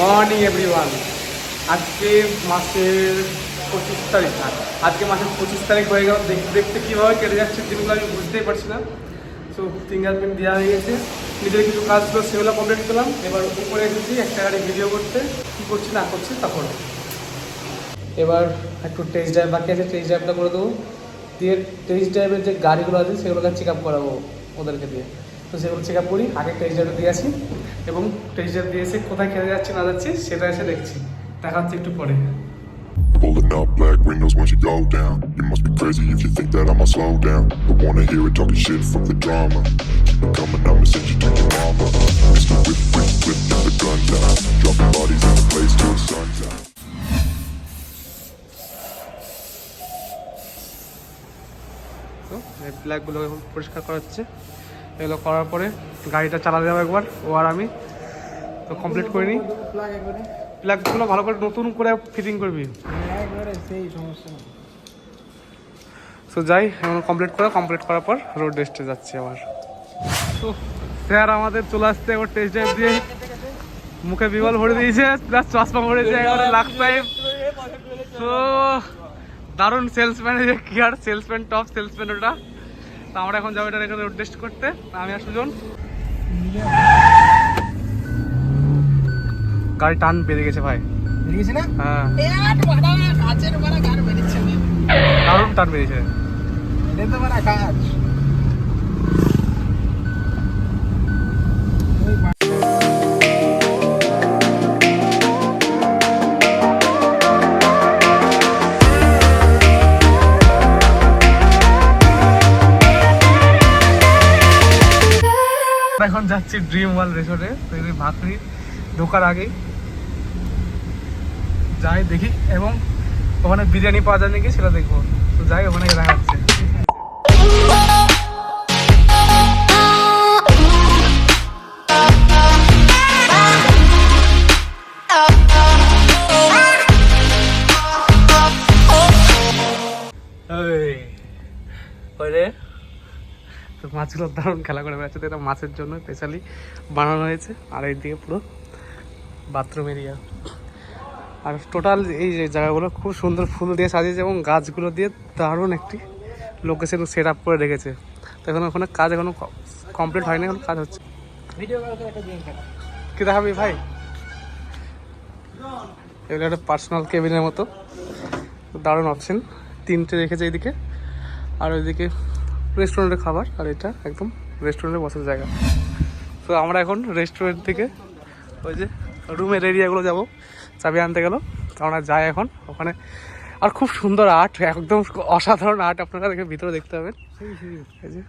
Morning everyone আজকে মাসের পঁচিশ তারিখ না আজকে মাসের পঁচিশ তারিখ হয়ে গেল। দেখ- দেখতে কীভাবে কেটে যাচ্ছে দিনগুলো আমি বুঝতেই পারছি না। সো ফিঙ্গারপ্রিন্ট দেওয়া হয়ে গেছে। নিজের কিছু কাজ ছিল সেগুলো কমপ্লিট করলাম। এবার উপরে এসেছি, একটা গাড়ি ভিডিও করতে। কী করছি, না করছি তারপর এবার একটু টেস্ট ড্রাইভ বাকি আছে টেস্ট ড্রাইভটা করে দেবো। দিয়ে টেস্ট ড্রাইভের যে গাড়িগুলো আছে, সেগুলোকে চেক আপ করাবো ওদেরকে দিয়ে। তো সেগুলো চেক আপ করি আগে টেস্ট ড্রাইভটা দিয়ে আসি এবং টেস্ট ড্রাইভ দিয়ে এসে কোথায় খেতে যাচ্ছি না যাচ্ছি সেটা এসে দেখছি দেখা হচ্ছে একটু পরে Pulling up black windows once you go down. You must be crazy if you think that I'ma slow down. But wanna hear it talking shit, fuck the drama. Keep it coming, I'ma send you to your mama. Mr. Whip, whip, whip, get the guns out. Dropping bodies in the place till the sun's out. ব্ল্যাকগুলো এখন পরিষ্কার করা হচ্ছে এগুলো করার পরে গাড়িটা চালাতে যাব একবার ও আর আমি। তো কমপ্লিট করে নিই। প্লাগগুলো ভালো করে নতুন করে ফিটিং করবি। সেই সমস্যা সো যাই এখন কমপ্লিট করে। কমপ্লিট করার পর রোড টেস্টে যাচ্ছি আবার। তো স্যার আমাদের চলে আসতে একবার টেস্ট ড্রাইভ দিয়ে। মুখে বিবল ভরে দিয়েছে প্লাস চশমা ভরেছে একেবারে লাখ টাইম তো দারুণ সেলসম্যান কি আর সেলসম্যান টপ সেলসম্যান ওটা। তো আমরা এখন যাব এটা রেখে রোড টেস্ট করতে আমি আর সুজন। গাড়ি টান বেড়ে গেছে ভাই। দেখেছি না? হ্যাঁ। দারুণ টান বড় কাজ যাচ্ছি ড্রিম ওয়ার্ল্ড রিসোর্টে এই ভাকরি ঢোকার আগেই। যাই দেখি এবং ওখানে বিরিয়ানি পাওয়া যায় নাকি সেটা দেখব। তো যাই ওখানে গিয়ে দেখা হচ্ছে। এই, ওই রে। তো মাছগুলো দারুণ খেলা করে বেড়াচ্ছে। এটা মাছের জন্য স্পেশালি বানানো হয়েছে। আর এইদিকে পুরো বাথরুম এরিয়া আর টোটাল এই যে জায়গাগুলো খুব সুন্দর ফুল দিয়ে সাজিয়েছে এবং গাছগুলো দিয়ে দারুণ একটি লোকেশন সেট আপ করে রেখেছে। তো এখন ওখানে কাজ এখনও কমপ্লিট হয়নি এখন কাজ হচ্ছে। কি দেখাবি ভাই? এগুলো একটা পার্সোনাল কেবিনের মতো। দারুণ অপশন তিনটে রেখেছে এইদিকে। আর ওইদিকে রেস্টুরেন্টের খাবার আর এটা একদম রেস্টুরেন্টে বসার জায়গা। তো আমরা এখন রেস্টুরেন্ট থেকে ওই যে রুমের এরিয়াগুলো যাব চাবি আনতে গেল। তো আমরা যাই এখন ওখানে। আর খুব সুন্দর আর্ট একদম অসাধারণ আর্ট আপনারা দেখে ভিতরে দেখতে পাবেন। এই যে।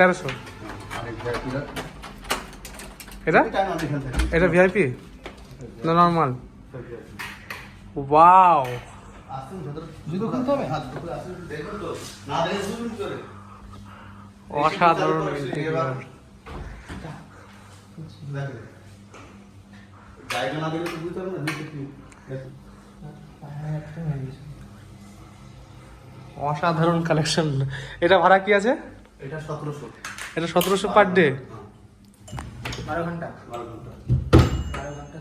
পারবেন এটা? নিচে কি? দেখুন। একটা হয়ে গেছে অসাধারণ কালেকশন এটা ভাড়া কি আছে? এটা সতেরোশো। এটা সতেরোশো পার ডে বারো ঘণ্টা। বারো ঘণ্টা। বারো ঘণ্টা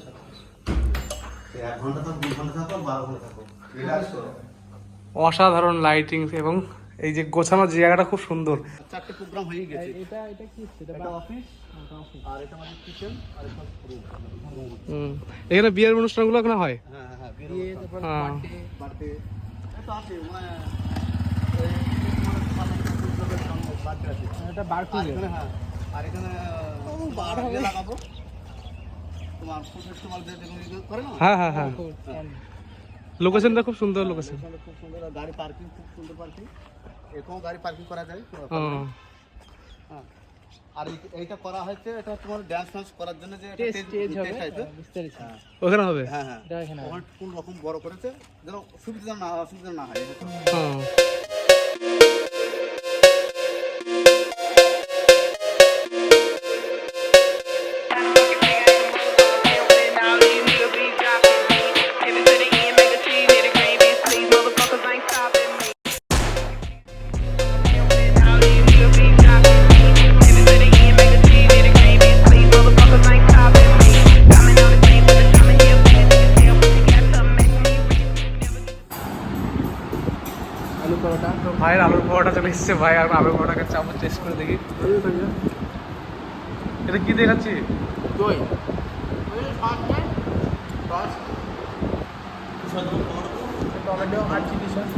এক ঘণ্টা থাকো দুই ঘণ্টা থাকো বারো ঘণ্টা থাকো। অসাধারণ লাইটিং এবং এই যে গোছানো জায়গাটা খুব সুন্দর। চারটে প্রোগ্রাম হয়ে গেছে। এটা এটা কি এটা অফিস আর এটা আমাদের কিচেন আর এটা রুম এখানে বিয়ের অনুষ্ঠানগুলো এখানে হয়? হ্যাঁ হ্যাঁ হ্যাঁ তারপর হ্যাঁ। বার্থডে বার্থডে এটা আছে মানে এটা বার হ্যাঁ আর এখানে বার তোমার হবে। লাগাবো। তোমার যেগুলো ইয়ে করে না হ্যাঁ হ্যাঁ হ্যাঁ। লোকেশনটা খুব সুন্দর লোকেশন খুব সুন্দর গাড়ি পার্কিং খুব সুন্দর পার্কিং এরকম গাড়ি পার্কিং করা যায় হ্যাঁ। আর এই- এইটা করা হয়েছে এটা তোমার ডান্স ফান্স করার জন্য যে স্টেজ হবে হ্যাঁ ওখানে হবে? হ্যাঁ হ্যাঁ। ওখানে কোন রকম বড় করেছে যেন সুবিধা না অসুবিধা না হয় হ্যাঁ ভাইয়ের আলুর পরোটা চলে এসছে ভাই আর আলুর পরোটাকে চামচ টেস্ট করে দেখি। এটা কি দেখাচ্ছি দই। টমেটো আর চিলি সস।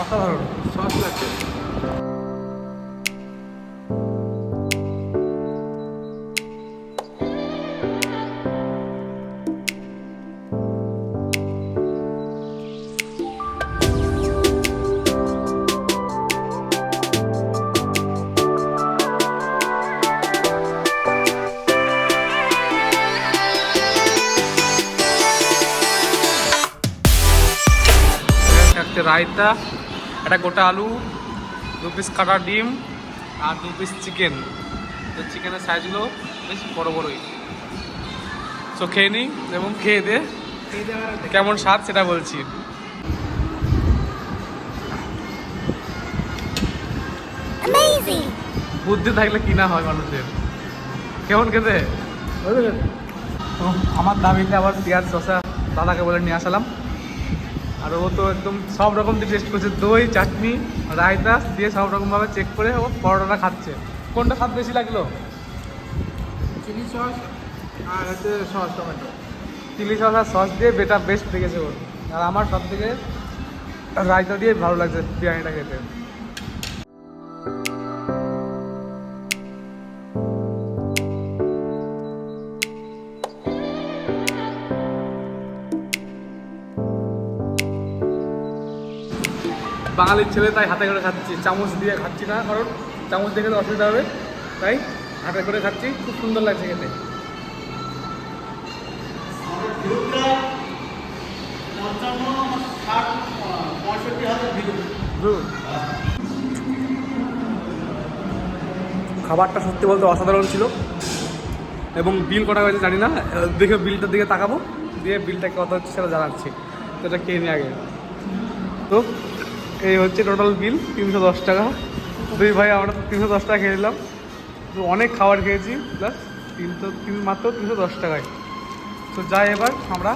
অসাধারণ। সস লাগছে রায়তা একটা গোটা আলু দু পিস কাটা ডিম আর দু পিস চিকেন তো চিকেনের সাইজগুলো বেশ বড় বড়ই। তো খেয়ে নিই এবং খেয়ে দে। কেমন স্বাদ সেটা বলছি। বুদ্ধি থাকলে কি না হয় মানুষের। কেমন খেতে। তো আমার দাবিতে আবার পেঁয়াজ শসা দাদাকে বলে নিয়ে আসলাম। আর ও তো একদম সব রকম দিয়ে টেস্ট করছে। দই চাটনি রায়তা দিয়ে সব রকমভাবে চেক করে ও পরোটাটা খাচ্ছে। কোনটা স্বাদ বেশি লাগল? চিলি সস আর হচ্ছে সস টমেটো। চিলি সস আর সস দিয়ে বেটা বেস্ট লেগেছে ওর। আর আমার সব থেকে রায়তা দিয়ে ভালো লাগছে বিরিয়ানিটা খেতে। বাঙালির ছেলে, তাই হাতে করে খাচ্ছি। চামচ দিয়ে খাচ্ছি না, কারণ চামচ দিয়ে খেতে অসুবিধা হবে। তাই হাতে করে খাচ্ছি, খুব সুন্দর লাগছে খেতে। খাবারটা সত্যি বলতে অসাধারণ ছিল। এবং বিল কটা হয়েছে জানি না। দেখে বিলটার দিকে তাকাবো। দিয়ে বিলটা কত হচ্ছে সেটা জানাচ্ছি। তো এটা খেয়ে নিই আগে? তো এই হচ্ছে টোটাল বিল তিনশো দশ টাকা। দুই ভাই আমরা তো তিনশো দশ টাকা খেয়ে নিলাম। তো অনেক খাবার খেয়েছি প্লাস তিনশো তিন মাত্র তিনশো দশ টাকায়। তো যাই এবার আমরা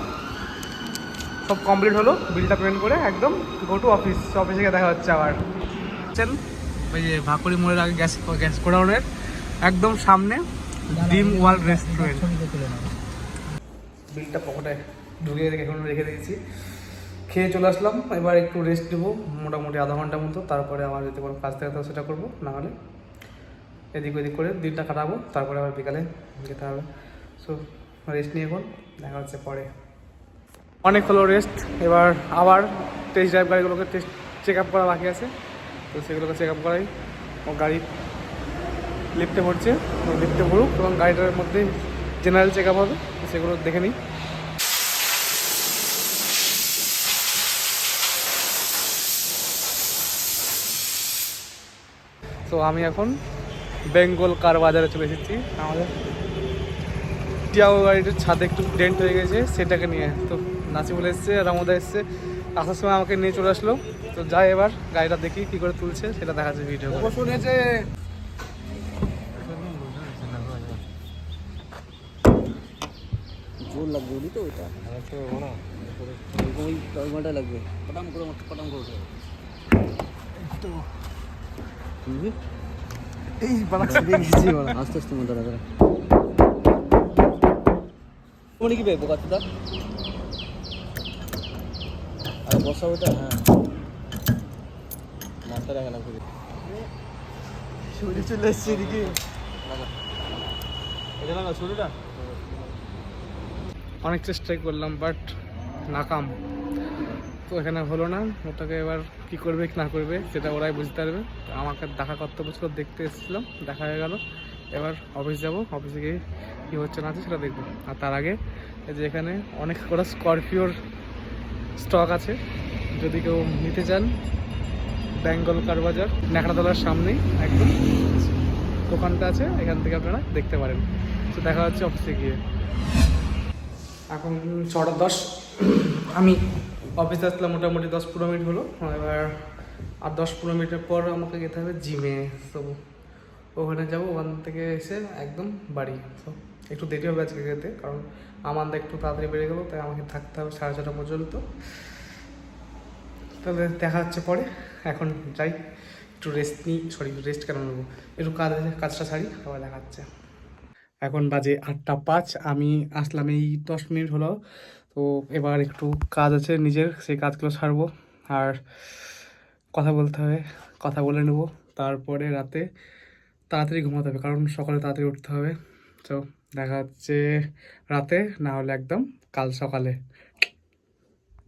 সব কমপ্লিট হলো বিলটা পেমেন্ট করে একদম গো টু অফিস অফিসে গিয়ে দেখা হচ্ছে আবার। বুঝছেন ওই যে ভাকুড়ি মোড়ের আগে গ্যাস গ্যাস গোডাউনের একদম সামনে ডিম ওয়ার্ল্ড রেস্টুরেন্ট বিলটা পকেটে ঢুকিয়ে রেখে এখন রেখে দিয়েছি। খেয়ে চলে আসলাম, এবার একটু রেস্ট নেব, মোটামুটি আধা ঘণ্টার মতো, তারপরে আমার যদি কোনো কাজ থাকে সেটা করব, নাহলে এদিক ওদিক করে দিনটা কাটাবো, তারপরে আবার বিকালে যেতে হবে। সো রেস্ট নিয়ে এখন দেখা হচ্ছে পরে। অনেক হলো রেস্ট এবার আবার টেস্ট ড্রাইভ গাড়িগুলোকে টেস্ট চেক আপ করা বাকি আছে। তো সেগুলোকে চেক আপ করাই। ও গাড়ি লিফটে ভরছে লিফটে ভরুক এবং গাড়িটার মধ্যে জেনারেল চেক আপ হবে, সেগুলো দেখে নিই। তো আমি এখন বেঙ্গল কার বাজারে চলে এসেছি। আমাদের টিয়াও গাড়িটার ছাদে একটু ডেন্ট হয়ে গেছে সেটাকে নিয়ে তো নাসিবুল এসছে রামদা এসছে। আসার সময় আমাকে নিয়ে চলে আসলো। তো যাই এবার গাড়িটা দেখি কী করে তুলছে সেটা দেখা যাচ্ছে ভিডিও ও শুনেছে জোর লাগবে বুঝলি তো ওইটা। ওই ঘণ্টা লাগবে। পটাম করে পটাম করে এই আস্তে আস্তে মতো দাদা মনে কি পেয়ে বোকা দা আর বসা ওটা হ্যাঁ। মাথা দেখা না ঘুরে চলে এসছে এদিকে। এটা না অনেক চেষ্টাই করলাম বাট নাকাম। এখানে হলো না। ওটাকে এবার কি করবে, কি না করবে, সেটা ওরাই বুঝতে পারবে। তো আমাকে দেখা কর্তব্য ছিল দেখতে এসেছিলাম দেখা হয়ে গেল। এবার অফিস যাব। অফিসে গিয়ে কী হচ্ছে না হচ্ছে সেটা দেখব। আর তার আগে যে এখানে অনেক কটা স্করপিওর স্টক আছে। যদি কেউ নিতে চান বেঙ্গল কার বাজার ন্যাকড়াতলার সামনেই একদম দোকানটা আছে। এখান থেকে আপনারা দেখতে পারেন। তো দেখা হচ্ছে অফিসে গিয়ে। এখন ছটা দশ। আমি অফিসে আসলাম মোটামুটি দশ পনেরো মিনিট হলো। এবার আর দশ পনেরো মিনিটের পর আমাকে যেতে হবে জিমে। তো ওখানে যাব, ওখান থেকে এসে একদম বাড়ি। তো একটু দেরি হবে আজকে যেতে, কারণ আমাদের একটু তাড়াতাড়ি বেড়ে গেলো, তাই আমাকে থাকতে হবে সাড়ে ছটা পর্যন্ত। তাহলে দেখা হচ্ছে পরে। এখন যাই, একটু রেস্ট নিই। সরি রেস্ট কেন নেব? একটু কাজ কাজটা ছাড়ি আবার দেখা হচ্ছে। এখন বাজে আটটা পাঁচ, আমি আসলাম এই দশ মিনিট হলো। তো এবার একটু কাজ আছে নিজের, সেই কাজগুলো ছাড়বো আর কথা বলতে হবে, কথা বলে নেব। তারপরে রাতে তাড়াতাড়ি ঘুমাতে হবে, কারণ সকালে তাড়াতাড়ি উঠতে হবে। তো দেখা যাচ্ছে রাতে, না হলে একদম কাল সকালে।